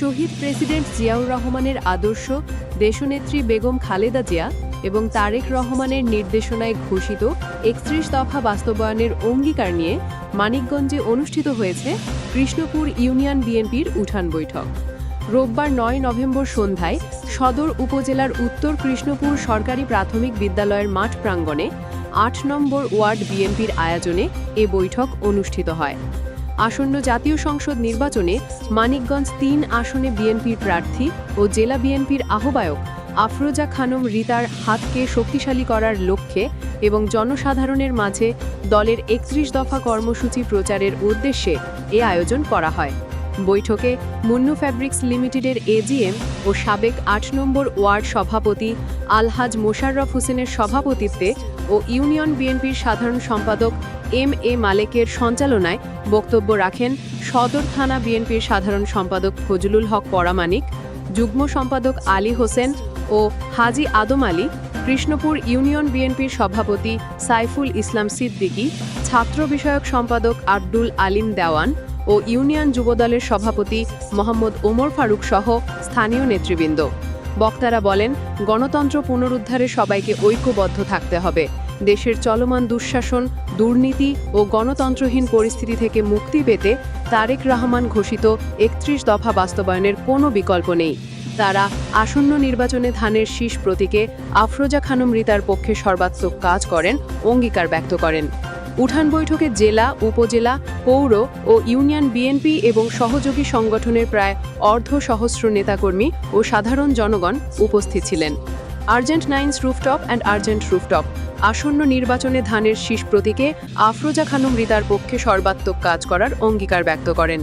শহীদ president Ziaur রহমানের আদর্শ দেশনেত্রী বেগম খালেদা জিয়া এবং তারেক রহমানের নির্দেশনায় ঘোষিত একত্রিশ দফা বাস্তবায়নের অঙ্গীকার নিয়ে মানিকগঞ্জে অনুষ্ঠিত হয়েছে কৃষ্ণপুর ইউনিয়ন বিএনপির উঠান বৈঠক। রোববার নয় নভেম্বর সন্ধ্যায় সদর উপজেলার উত্তর কৃষ্ণপুর সরকারি প্রাথমিক বিদ্যালয়ের মাঠ প্রাঙ্গণে আট নম্বর ওয়ার্ড বিএনপির আয়োজনে এ বৈঠক অনুষ্ঠিত হয়। আসন্ন জাতীয় সংসদ নির্বাচনে মানিকগঞ্জ তিন আসনে বিএনপির প্রার্থী ও জেলা বিএনপির আহ্বায়ক আফরোজা খানম রিতার হাতকে শক্তিশালী করার লক্ষ্যে এবং জনসাধারণের মাঝে দলের একত্রিশ দফা কর্মসূচি প্রচারের উদ্দেশ্যে এ আয়োজন করা হয়। বৈঠকে মুন্নু ফ্যাব্রিক্স লিমিটেডের এজিএম ও সাবেক আট নম্বর ওয়ার্ড সভাপতি আলহাজ মোশাররফ হোসেনের সভাপতিত্বে ও ইউনিয়ন বিএনপির সাধারণ সম্পাদক এম এ মালেকের সঞ্চালনায় বক্তব্য রাখেন সদর থানা বিএনপির সাধারণ সম্পাদক ফজলুল হক পরামানিক, যুগ্ম সম্পাদক আলী হোসেন ও হাজি আদম আলী, কৃষ্ণপুর ইউনিয়ন বিএনপির সভাপতি সাইফুল ইসলাম সিদ্দিকী, ছাত্র বিষয়ক সম্পাদক আব্দুল আলিম দেওয়ান ও ইউনিয়ন যুবদলের সভাপতি মোহাম্মদ ওমর ফারুক সহ স্থানীয় নেতৃবৃন্দ। বক্তারা বলেন, গণতন্ত্র পুনরুদ্ধারে সবাইকে ঐক্যবদ্ধ থাকতে হবে। দেশের চলমান দুঃশাসন, দুর্নীতি ও গণতন্ত্রহীন পরিস্থিতি থেকে মুক্তি পেতে তারেক রহমান ঘোষিত একত্রিশ দফা বাস্তবায়নের কোনো বিকল্প নেই। তারা আসন্ন নির্বাচনে ধানের শীষ প্রতীকে আফরোজা খানম রিতার পক্ষে সর্বাত্মক কাজ করেন, অঙ্গীকার ব্যক্ত করেন। উঠান বৈঠকে জেলা, উপজেলা, পৌর ও ইউনিয়ন বিএনপি এবং সহযোগী সংগঠনের প্রায় অর্ধ সহস্র নেতাকর্মী ও সাধারণ জনগণ উপস্থিত ছিলেন। Urgent nines rooftop and urgent rooftop আসন্ন নির্বাচনে ধানের শীষ প্রতীকে আফরোজা খানম রিতার পক্ষে সর্বাত্মক কাজ করার অঙ্গীকার ব্যক্ত করেন।